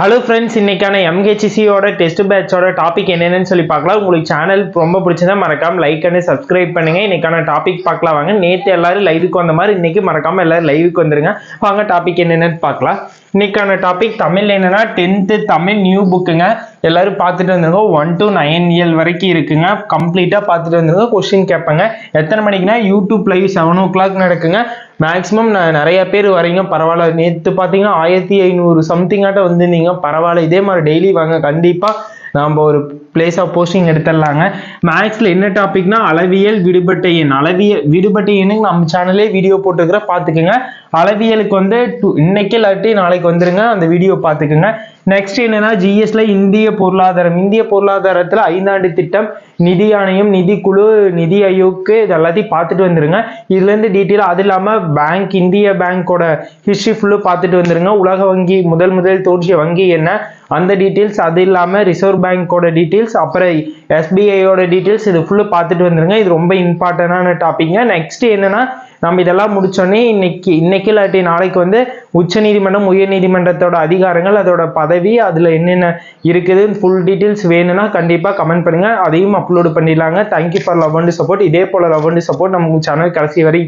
Hello friends இன்னைக்கான எம்ஹெச்சிசியோட test பேட்சோட topic என்னென்னு சொல்லி பார்க்கலாம். உங்களுக்கு சேனல் ரொம்ப பிடிச்சதா மறக்காம லைக் அண்ட் சப்ஸ்கிரைப் பண்ணுங்க. இன்னைக்கான டாபிக் பார்க்கலாம் வாங்க. நேற்று எல்லாரும் லைவுக்கு வந்த மாதிரி இன்னைக்கு மறக்காம எல்லாரும் லைவுக்கு வந்துருங்க. வாங்க டாபிக் என்னென்னு பார்க்கலாம். இன்னைக்கான டாபிக் தமிழ் என்னன்னா டென்த்து தமிழ் நியூ புக்குங்க எல்லாரும் பார்த்துட்டு வந்துருங்க ஒன் டு நைன் இயல் வரைக்கும் இருக்குங்க. கம்ப்ளீட்டாக பார்த்துட்டு வந்துருங்க கொஸ்டின் கேட்பாங்க. எத்தனை மணிக்குன்னா YouTube live seven o'clock நடக்குங்க. மேக்ஸிமம் நான் நிறைய பேர் வரீங்க பரவாயில்ல நேற்று பார்த்தீங்கன்னா ஆயிரத்தி ஐநூறு சம்திங்காட்ட வந்திருந்தீங்க. பரவாயில்ல இதே மாதிரி டெய்லி வாங்க. கண்டிப்பாக நாம் ஒரு பிளேஸ் ஆஃப் போஸ்டிங் எடுத்துடலாங்க. மேக்ஸில் என்ன டாபிக்னா அளவியல் விடுபட்ட எண். அளவியல் விடுபட்ட எண்ணுக்கு நம்ம சேனலே வீடியோ போட்டுக்கிற பார்த்துக்குங்க அளவியலுக்கு வந்து டூ இன்னைக்கு இல்லாட்டி நாளைக்கு வந்துருங்க. அந்த வீடியோ பார்த்துக்குங்க நெக்ஸ்ட் என்னன்னா ஜிஎஸ்ல இந்திய பொருளாதாரம். இந்திய பொருளாதாரத்தில் ஐந்தாண்டு திட்டம் நிதி ஆணையம் நிதிக்குழு நிதி ஆயோக்கு இது எல்லாத்தையும் பார்த்துட்டு வந்துருங்க. இதுலேருந்து டீட்டெயில் அது இல்லாமல் பேங்க் இந்திய பேங்கோட ஹிஸ்ட்ரி ஃபுல்லும் பார்த்துட்டு வந்துருங்க. உலக வங்கி முதல் முதல் தோன்றிய வங்கி என்ன? அந்த டீட்டெயில்ஸ் அது இல்லாமல் ரிசர்வ் பேங்கோட டீட்டெயில்ஸ் அப்புறம் எஸ்பிஐயோட டீட்டெயில்ஸ் இது ஃபுல்லு பார்த்துட்டு வந்துருங்க. இது ரொம்ப இம்பார்ட்டண்டான டாபிக்ங்க நெக்ஸ்ட் என்னன்னா நம்ம இதெல்லாம் முடிச்சோடனே இன்னைக்கு இன்னைக்கு இல்லாட்டி நாளைக்கு வந்து உச்ச நீதிமன்றம் உயர் நீதிமன்றத்தோட அதிகாரங்கள் அதோட பதவி அதில் என்னென்ன இருக்குதுன்னு ஃபுல் டீட்டெயில்ஸ் வேணும்னா கண்டிப்பாக கமெண்ட் பண்ணுங்க. அதையும் அப்லோடு பண்ணிடலாங்க. Thank you for love and support இதே போல லவ் அண்ட் சப்போர்ட் நம்ம சேனல் கடைசி வரை